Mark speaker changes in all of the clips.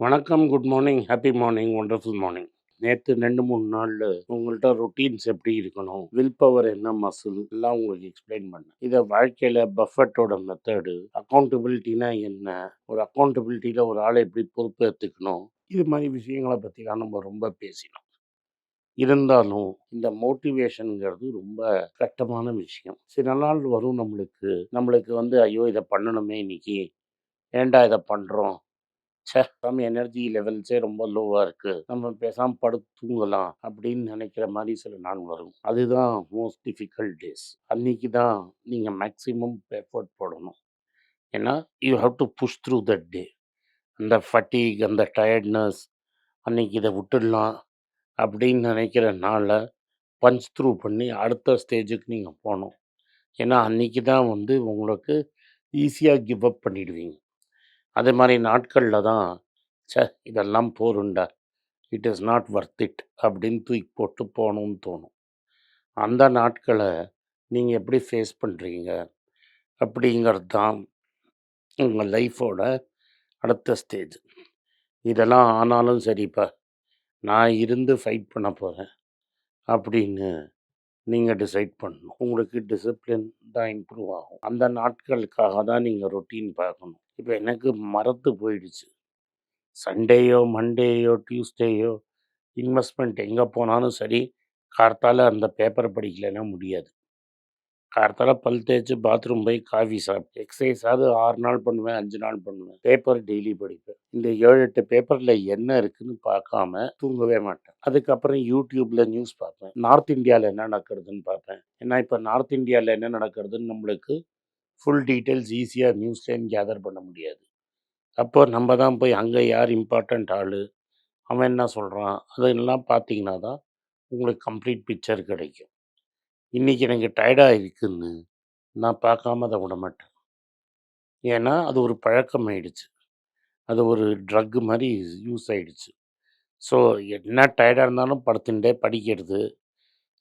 Speaker 1: வணக்கம் good morning happy morning wonderful morning நேற்று ரெண்டு மூணு நாளில் உங்கள்கிட்ட ரொட்டீன்ஸ் எப்படி இருக்கணும் வில் பவர் என்ன மசில் எல்லாம் உங்களுக்கு எக்ஸ்பிளைன் பண்ணேன். இதை வாழ்க்கையில் பஃபட்டோட மெத்தடு அக்கௌண்டபிலிட்டினா என்ன ஒரு அக்கௌண்டபிலிட்டியில் ஒரு ஆளை எப்படி பொறுப்பேற்றுக்கணும் இது மாதிரி விஷயங்களை பற்றிலாம் நம்ம ரொம்ப பேசினோம். இருந்தாலும் இந்த மோட்டிவேஷனுங்கிறது ரொம்ப கஷ்டமான விஷயம். சில நாள் வரும் நம்மளுக்கு நம்மளுக்கு வந்து ஐயோ இதை பண்ணணுமே இன்னைக்கு ஏண்டா இதை பண்ணுறோம் ச்சே! நம்ம எனர்ஜி லெவல்ஸே ரொம்ப லோவாக இருக்குது நம்ம பேசாமல் படு தூங்கலாம் அப்படின்னு நினைக்கிற மாதிரி சில நாள் வரும். அதுதான் மோஸ்ட் டிஃபிகல்ட் டேஸ் அன்னைக்கு தான் நீங்கள் மேக்ஸிமம் எஃபர்ட் போடணும். ஏன்னா you have to push through that day அந்த ஃபட்டிக் அந்த டயர்ட்னஸ் அன்னைக்கு இதை விட்டுடலாம் அப்படின்னு நினைக்கிற நாளை பஞ்ச் த்ரூ பண்ணி அடுத்த ஸ்டேஜுக்கு நீங்கள் போகணும். ஏன்னா அன்னைக்கு தான் வந்து உங்களுக்கு ஈஸியாக கிவ் அப் பண்ணிடுவீங்க. அதே மாதிரி நாட்களில் தான் ச இதெல்லாம் போருண்டா. It is not worth it அப்படின்னு தூக்கி போட்டு போகணும்னு தோணும். அந்த நாட்களை நீங்கள் எப்படி ஃபேஸ் பண்ணுறீங்க அப்படிங்கிறது தான் உங்கள் லைஃபோட அடுத்த ஸ்டேஜ் இதெல்லாம் ஆனாலும் சரிப்பா நான் இருந்து ஃபைட் பண்ண போகிறேன் அப்படின்னு நீங்கள் டிசைட் பண்ணணும். உங்களுக்கு டிசிப்ளின் தான் இம்ப்ரூவ் ஆகும். அந்த நாட்களுக்காக தான் நீங்கள் ரொட்டீன் பார்க்கணும். இப்போ எனக்கு மறந்து போயிடுச்சு. சண்டேயோ மண்டேயோ டியூஸ்டேயோ இன்வெஸ்ட்மெண்ட் எங்கே போனாலும் சரி கார்த்தால் அந்த பேப்பர் படிக்கலைன்னா முடியாது. கார்த்தால பல் தேய்ச்சி பாத்ரூம் போய் காஃபி சாப்பிட்டு எக்ஸசைஸாவது ஆறு நாள் பண்ணுவேன் அஞ்சு நாள் பண்ணுவேன். பேப்பர் டெய்லி படிப்பேன். இந்த ஏழு எட்டு பேப்பரில் என்ன இருக்குன்னு பார்க்காம தூங்கவே மாட்டேன். அதுக்கப்புறம் யூடியூப்பில் நியூஸ் பார்ப்பேன். நார்த் இந்தியாவில் என்ன நடக்கிறதுன்னு பார்ப்பேன். ஏன்னா இப்போ நார்த் இந்தியாவில் என்ன நடக்கிறதுன்னு நம்மளுக்கு ஃபுல் டீட்டெயில்ஸ் ஈஸியாக நியூஸ்லேயும் கேதர் பண்ண முடியாது. அப்போ நம்ம தான் போய் அங்கே யார் இம்பார்ட்டண்ட் ஆள் அவன் என்ன சொல்கிறான் அதெல்லாம் பார்த்தீங்கன்னா தான் உங்களுக்கு கம்ப்ளீட் பிக்சர் கிடைக்கும். இன்றைக்கி எனக்கு டயர்டாக இருக்குன்னு நான் பார்க்காம அதை விட மாட்டேன். ஏன்னா அது ஒரு பழக்கம் ஆயிடுச்சு. அது ஒரு ட்ரக் மாதிரி யூஸ் ஆகிடுச்சு ஸோ என்ன டயர்டாக இருந்தாலும் படுத்துட்டே படிக்கிறது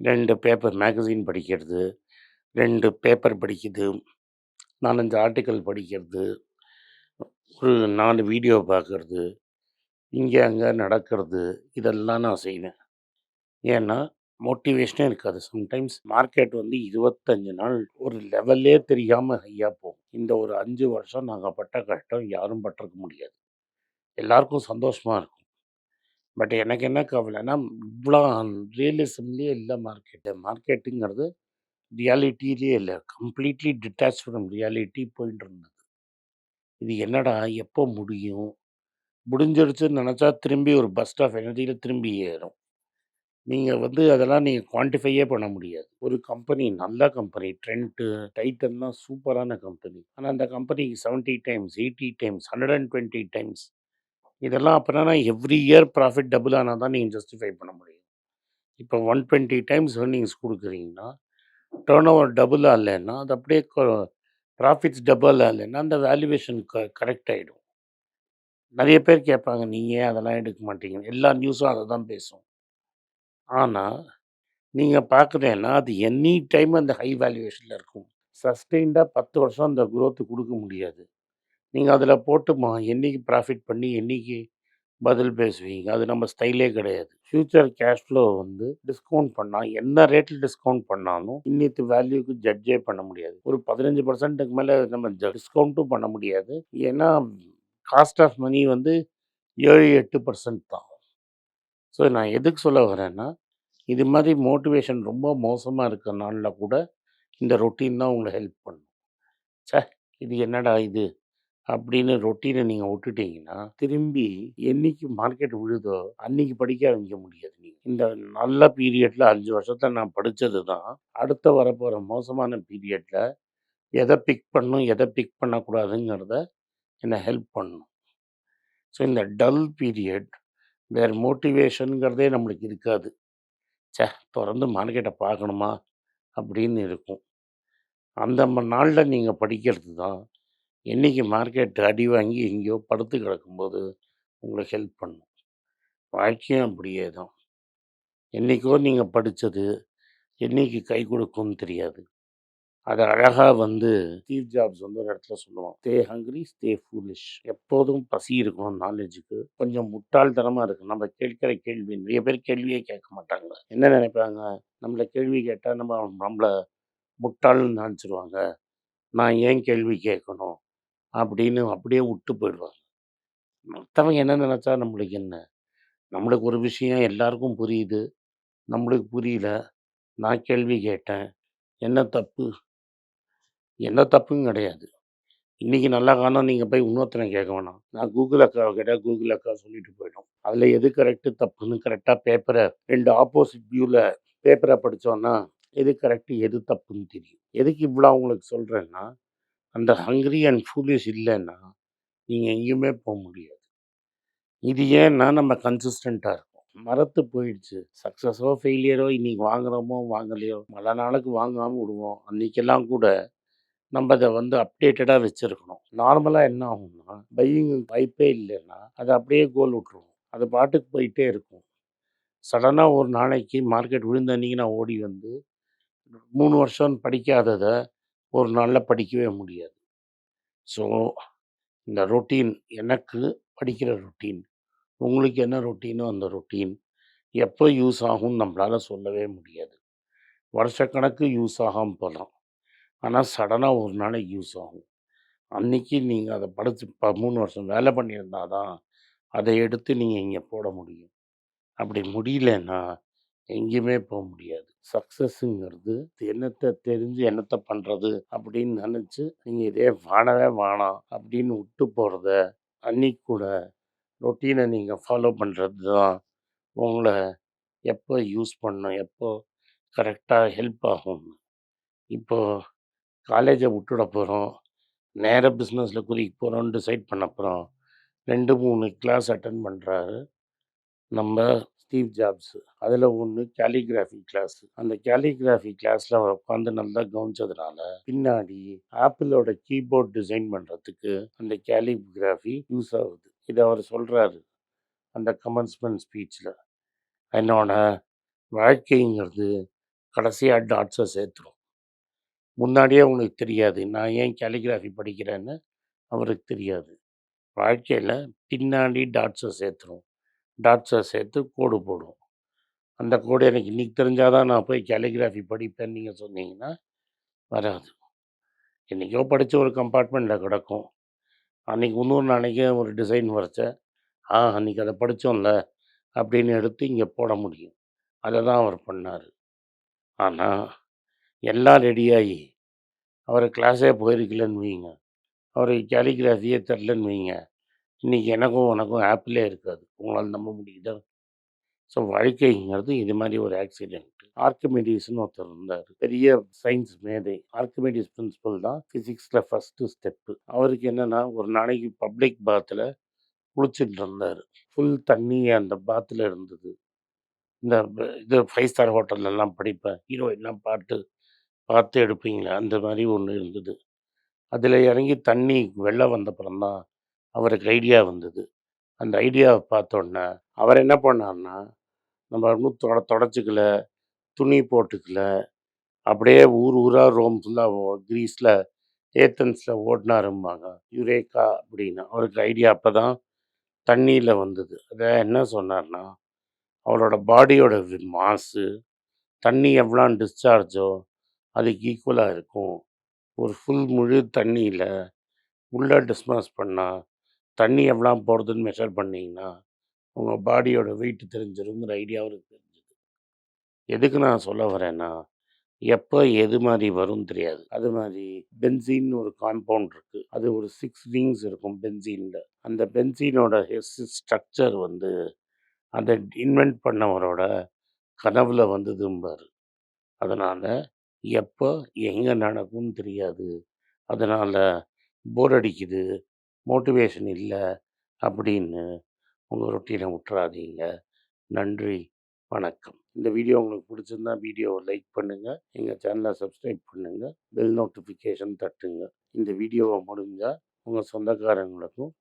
Speaker 1: ரெண்டு பேப்பர் மேகசின் படிக்கிறது ரெண்டு பேப்பர் படிக்கிறது நாலஞ்சு ஆர்டிக்கல் படிக்கிறது ஒரு நாலு வீடியோ பார்க்கறது இங்கே அங்கே நடக்கிறது இதெல்லாம் நான் செய்வேன். ஏன்னா மோட்டிவேஷனே இருக்காது. சம்டைம்ஸ் மார்க்கெட் வந்து இருபத்தஞ்சு நாள் ஒரு லெவல்லே தெரியாமல் ஹையாக போகும். இந்த ஒரு அஞ்சு வருஷம் நாங்கள் பட்ட கஷ்டம் யாரும் பட்டிருக்க முடியாது. எல்லாருக்கும் சந்தோஷமாக இருக்கும். பட் எனக்கு என்ன கவலைன்னா இவ்வளோ ரியலிசம்லேயே இல்லை மார்க்கெட்டு மார்க்கெட்டுங்கிறது ரியாலிட்டிலேயே இல்லை. கம்ப்ளீட்லி டிட்டாச் ஃப்ரம் ரியாலிட்டி போயிட்டு இருந்தது. இது என்னடா எப்போ முடியும்? முடிஞ்சிருச்சுன்னு நினச்சா திரும்பி ஒரு பஸ்ட் ஆஃப் எனர்ஜியில் திரும்பி ஏறும். நீங்கள் வந்து அதெல்லாம் நீங்கள் குவான்டிஃபையே பண்ண முடியாது. ஒரு கம்பெனி நல்ல கம்பெனி. ட்ரெண்ட்டு டைட்டன்லாம் சூப்பரான கம்பெனி. ஆனால் அந்த கம்பெனிக்கு seventy times eighty times hundred and twenty times. இதெல்லாம் அப்படின்னா எவ்ரி இயர் ப்ராஃபிட் டபுள் ஆனால் தான் நீங்கள் ஜஸ்டிஃபை பண்ண முடியும். இப்போ ஒன் டுவெண்ட்டி டைம்ஸ் ஏர்னிங்ஸ் கொடுக்குறீங்கன்னா டேர்ன் ஓவர் டபுள் ஆகலைன்னா அது அப்படியே ப்ராஃபிட்ஸ் டபுள் ஆகலைன்னா அந்த வேல்யூவேஷன் க கரெக்ட் ஆகிடும் நிறைய பேர் கேட்பாங்க நீங்கள் ஏன் அதெல்லாம் எடுக்க மாட்டீங்க? எல்லா நியூஸும் அதை தான் பேசும். ஆனால் நீங்கள் பார்க்குறேன்னா அது எனி டைம் அந்த ஹை வேல்யூவேஷனில் இருக்கும். சஸ்டெயின்டாக பத்து வருஷம் அந்த growth கொடுக்க முடியாது. நீங்கள் அதில் போட்டுமா என்னைக்கு ப்ராஃபிட் பண்ணி என்னைக்கு பதில் பேசுவீங்க? அது நம்ம ஸ்டைலே கிடையாது. ஃப்யூச்சர் கேஷ் ஃப்ளோ வந்து டிஸ்கவுண்ட் பண்ணால் என்ன ரேட்டில் டிஸ்கவுண்ட் பண்ணாலும் இன்னித்து வேல்யூக்கு ஜட்ஜே பண்ண முடியாது. ஒரு பதினஞ்சு பர்சன்ட்டுக்கு மேலே நம்ம டிஸ்கவுண்ட்டும் பண்ண முடியாது. ஏன்னா காஸ்ட் ஆஃப் மணி வந்து ஏழு எட்டு பர்சன்ட் தான். ஸோ நான் எதுக்கு சொல்ல வரேன்னா இது மாதிரி மோட்டிவேஷன் ரொம்ப மோசமாக இருக்க நாளில் கூட இந்த ரொட்டீன் தான் உங்களை ஹெல்ப் பண்ணும். சே இது என்னடா இது? அப்படின்னு ரொட்டீனை நீங்கள் விட்டுட்டீங்கன்னா திரும்பி என்னைக்கு மார்க்கெட் விழுதோ அன்னைக்கு படிக்க வைக்க முடியாது நீங்கள் இந்த நல்ல பீரியடில் அஞ்சு வருஷத்தை நான் படித்தது தான் அடுத்த வரப்போகிற மோசமான பீரியடில் எதை பிக் பண்ணும் எதை பிக் பண்ணக்கூடாதுங்கிறத என்னை ஹெல்ப் பண்ணும். ஸோ இந்த டல் பீரியட் வேறு மோட்டிவேஷனுங்கிறதே நம்மளுக்கு இருக்காது. சே தொடர்ந்து மார்க்கெட்டை பார்க்கணுமா அப்படின்னு இருக்கும். அந்த நாளில் நீங்கள் படிக்கிறது தான் என்றைக்கு மார்க்கெட் அடி வாங்கி எங்கேயோ படுத்து கிடக்கும்போது உங்களுக்கு ஹெல்ப் பண்ணும். வாழ்க்கையும் அப்படியே தான். என்றைக்கோ நீங்கள் படித்தது என்னைக்கு கை கொடுக்கும்னு தெரியாது. அதை அழகாக வந்து ஸ்டீவ் ஜாப்ஸ் வந்து ஒரு இடத்துல சொல்லுவான். ஸ்டே ஹங்க்ரி ஸ்டே ஃபூலிஷ் எப்போதும் பசி இருக்கணும் நாலேஜுக்கு கொஞ்சம் முட்டாள்தனமாக இருக்கு. நம்ம கேட்கிற கேள்வி நிறைய பேர் கேள்வியே கேட்க மாட்டாங்க. என்ன நினைப்பாங்க? நம்மளை கேள்வி கேட்டால் நம்ம நம்மளை முட்டாள்னு நினச்சிருவாங்க. நான் ஏன் கேள்வி கேட்கணும்? அப்படின்னு அப்படியே விட்டு போயிடுவாங்க. மற்றவங்க என்ன நினச்சா நம்மளுக்கு என்ன? நம்மளுக்கு ஒரு விஷயம் எல்லாருக்கும் புரியுது. நம்மளுக்கு புரியல. நான் கேள்வி கேட்டேன். என்ன தப்பு? எந்த தப்பும் கிடையாது. இன்னைக்கு நல்லா காணோம் நீங்கள் போய் இன்னொருத்தனை கேட்க வேணாம். நான் கூகுள் அக்காவை கேட்டால் கூகுள் அக்கா சொல்லிட்டு போயிடும். அதில் எது கரெக்டு தப்புன்னு கரெக்டாக பேப்பரை ரெண்டு ஆப்போசிட் வியூவில் பேப்பரை படித்தோன்னா எது கரெக்டு எது தப்புன்னு தெரியும். எதுக்கு இவ்வளோ உங்களுக்கு சொல்கிறேன்னா அந்த ஹங்கரி அண்ட் ஃபூலிஷ் இல்லைன்னா நீங்கள் எங்கேயுமே போக முடியாது. இது ஏன்னா நம்ம கன்சிஸ்டண்ட்டாக இருக்கும். மரத்து போயிடுச்சு. சக்ஸஸோ ஃபெயிலியரோ இன்றைக்கி வாங்குறோமோ வாங்கலையோ பல நாளுக்கு வாங்காமல் விடுவோம். அன்றைக்கெல்லாம் கூட நம்ம அதை வந்து அப்டேட்டடாக வச்சுருக்கணும். நார்மலாக என்ன ஆகும்னா பையிங் வாய்ப்பே இல்லைன்னா அதை அப்படியே கோல் விட்டுருவோம் அது பாட்டுக்கு போயிட்டே இருக்கும். சடனாக ஒரு நாளைக்கு மார்க்கெட் விழுந்த நான் ஓடி வந்து மூணு வருஷம் படிக்காததை ஒரு நாளில் படிக்கவே முடியாது. ஸோ இந்த ரொட்டீன் எனக்கு படிக்கிற ரொட்டீன் உங்களுக்கு என்ன ரொட்டீனோ அந்த ரொட்டீன் எப்போ யூஸ் ஆகும்னு நம்மளால் சொல்லவே முடியாது. வருஷக்கணக்கு யூஸ் ஆகாமல் போகலாம். ஆனால் சடனாக ஒரு நாளைக்கு யூஸ் ஆகும். அன்னைக்கு நீங்கள் அதை படுத்து ப மூணு வருஷம் வேலை பண்ணியிருந்தால் தான் அதை எடுத்து நீங்கள் இங்கே போட முடியும். அப்படி முடியலன்னா எங்கேயுமே போக முடியாது. சக்ஸஸ்ஸுங்கிறது என்னத்தை தெரிஞ்சு என்னத்தை பண்ணுறது அப்படின்னு நினச்சி நீங்கள் இதே வாணவே வாணாம் அப்படின்னு விட்டு போகிறத அன்னைக்கு கூட ரொட்டீனை நீங்கள் ஃபாலோ பண்ணுறது தான் உங்களை எப்போ யூஸ் பண்ணணும் எப்போ கரெக்டாக ஹெல்ப் ஆகும் இப்போது காலேஜை விட்டுட போகிறோம் நேராக பிஸ்னஸில் குறிக்க போகிறோம்னு டிசைட் பண்ண போகிறோம் ரெண்டு மூணு கிளாஸ் அட்டன் பண்ணுறாரு நம்ம ஸ்டீவ் ஜாப்ஸு அதில் ஒன்று கேலிகிராஃபி கிளாஸ் அந்த கேலிகிராஃபி கிளாஸில் அவர் உட்காந்து நல்லா கவனிச்சதுனால பின்னாடி ஆப்பிளோட கீபோர்ட் டிசைன் பண்ணுறதுக்கு அந்த கேலிகிராஃபி யூஸ் ஆகுது. இதை அவர் சொல்கிறாரு அந்த கமன்ஸ்மெண்ட் ஸ்பீச்சில் என்னோட வாழ்க்கைங்கிறது கடைசியாக டாட்ஸை சேர்த்துரும். முன்னாடியே அவனுக்கு தெரியாது. நான் ஏன் கேலிகிராஃபி படிக்கிறேன்னு அவருக்கு தெரியாது. வாழ்க்கையில் பின்னாடி டாட்ஸை சேர்த்துரும். டாட்ஸை சேர்த்து கோடு போடும் அந்த கோடு எனக்கு இன்றைக்கி தெரிஞ்சாதான் நான் போய் கேலிகிராஃபி படிப்பேன்னு நீங்கள் சொன்னீங்கன்னா வராது. என்றைக்கோ படித்த ஒரு கம்பார்ட்மெண்ட்டில் கிடக்கும். அன்றைக்கி இன்னொரு நாளைக்கு ஒரு டிசைன் வரைச்சேன் ஆ அன்றைக்கி அதை படித்தோம்ல அப்படின்னு எடுத்து இங்கே போட முடியும். அதை தான் அவர் பண்ணார். ஆனால் எல்லாம் ரெடியாகி அவர் கிளாஸே போயிருக்கலன்னு வைங்க. அவருக்கு கேலிகிராஃபியே தெரிலன்னு வைங்க. இன்றைக்கி எனக்கும் உனக்கும் ஆப்பிளே இருக்காது. உங்களால் நம்ப முடியுதா? ஸோ வாழ்க்கைங்கிறது இது மாதிரி ஒரு ஆக்சிடென்ட் ஆர்கிமெடிஸ்னு ஒருத்தர் இருந்தார். பெரிய சயின்ஸ் மேதை. ஆர்கிமெடிஸ் பிரின்சிபல் தான் ஃபிசிக்ஸில் ஃபஸ்ட்டு ஸ்டெப்பு அவருக்கு என்னென்னா ஒரு நாளைக்கு பப்ளிக் பாத்தில் குளிச்சுட்டு இருந்தார். ஃபுல் தண்ணி அந்த பாத்தில் இருந்தது. இந்த இது ஃபைவ் ஸ்டார் ஹோட்டல்லலாம் படிப்பேன். ஹீரோயின்லாம் பாட்டு பார்த்து எடுப்பீங்களே? அந்த மாதிரி ஒன்று இருந்தது. அதில் இறங்கி தண்ணி வெள்ளம் வந்தப்புறம் தான் அவருக்கு ஐடியா வந்தது. அந்த ஐடியாவை பார்த்தோன்னே அவர் என்ன பண்ணார்னா நம்ம இன்னும் தொட தொடச்சிக்கல துணி போட்டுக்கல அப்படியே ஊர் ஊராக ரோம் ஃபுல்லாக கிரீஸில் ஏத்தன்ஸில் ஓடினாரும்பாங்க. யுரேக்கா அப்படின்னு. அவருக்கு ஐடியா அப்போ தான் தண்ணியில் வந்தது. அதை என்ன சொன்னார்னா அவரோட பாடியோட மாசு தண்ணி எவ்வளோ டிஸ்சார்ஜோ அதுக்கு ஈக்குவலாக இருக்கும். ஒரு ஃபுல் முழு தண்ணியில் உள்ளே டிஸ்மாஸ் பண்ணால் தண்ணி எவ்வளோ போகிறதுன்னு மெஷர் பண்ணிங்கன்னா உங்கள் பாடியோட வெயிட் தெரிஞ்சிருங்கிற ஐடியாவும் தெரிஞ்சுது. எதுக்கு நான் சொல்ல வரேன்னா எப்போ எது மாதிரி வரும்னு தெரியாது. அது மாதிரி பென்சீன் ஒரு காம்பவுண்ட் இருக்குது அது ஒரு சிக்ஸ் ரிங்ஸ் இருக்கும் பென்சீனில் அந்த பென்சீனோட ஸ்ட்ரக்சர் வந்து அதை இன்வென்ட் பண்ணவரோட கனவுல வந்ததும்பார். அதனால் எப்போ? எங்கே நடக்கும்னு தெரியாது. அதனால் போர் அடிக்குது மோட்டிவேஷன் இல்லை அப்படின்னு உங்கள் ரொட்டீனை விட்டுறாதீங்க. நன்றி வணக்கம். இந்த வீடியோ உங்களுக்கு பிடிச்சிருந்தா வீடியோவை லைக் பண்ணுங்கள் எங்கள் சேனலை சப்ஸ்கிரைப் பண்ணுங்கள் பெல் நோட்டிஃபிகேஷன் தட்டுங்க. இந்த வீடியோவை முடிஞ்சால் உங்கள் சொந்தக்காரங்களுக்கும்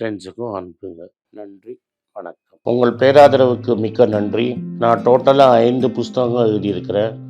Speaker 1: ஃப்ரெண்ட்ஸுக்கும் அனுப்புங்க. நன்றி வணக்கம். உங்கள் பேராதரவுக்கு மிக்க நன்றி. நான் டோட்டலாக ஐந்து புஸ்தகங்கள் எழுதியிருக்கிறேன்.